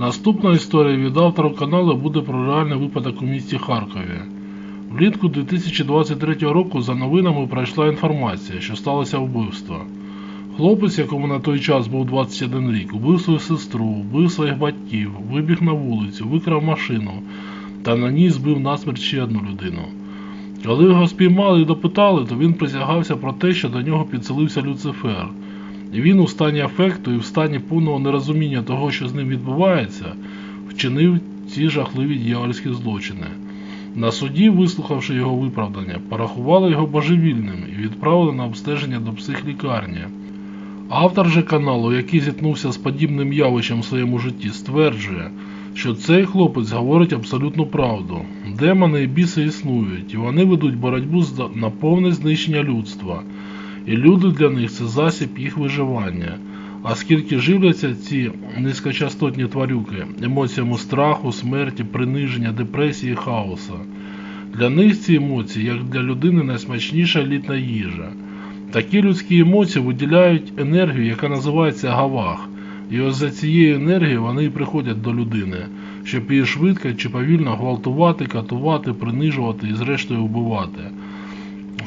Наступна історія від автора каналу буде про реальний випадок у місті Харкові. Влітку 2023 року за новинами пройшла інформація, що сталося вбивство. Хлопець, якому на той час був 21 рік, убив свою сестру, вбив своїх батьків, вибіг на вулицю, викрав машину та на ній збив насмерть ще одну людину. Коли його спіймали і допитали, то він присягався про те, що до нього підселився Люцифер. Він у стані афекту і в стані повного нерозуміння того, що з ним відбувається, вчинив ці жахливі дьявольські злочини. На суді, вислухавши його виправдання, порахували його божевільним і відправили на обстеження до психлікарні. Автор же каналу, який зіткнувся з подібним явищем в своєму житті, стверджує, що цей хлопець говорить абсолютну правду. Демони і біси існують, і вони ведуть боротьбу на повне знищення людства. І люди для них це засіб їх виживання. А скільки живляться ці низькочастотні тварюки емоціями страху, смерті, приниження, депресії, хаоса. Для них ці емоції, як для людини, найсмачніша літна їжа. Такі людські емоції виділяють енергію, яка називається гавах. І ось за цією енергією вони і приходять до людини, щоб її швидко чи повільно гвалтувати, катувати, принижувати і зрештою вбивати.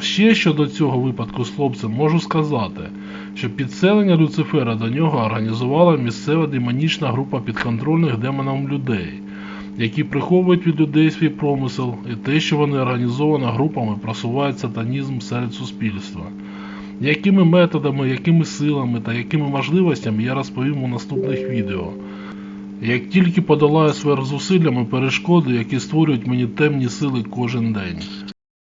Ще щодо цього випадку з хлопцем можу сказати, що підселення Люцифера до нього організувала місцева демонічна група підконтрольних демонам людей, які приховують від людей свій промисел і те, що вони організовано групами просувають сатанізм серед суспільства. Якими методами, якими силами та якими можливостями я розповім у наступних відео. Як тільки подолаю сверхзусиллями перешкоди, які створюють мені темні сили кожен день.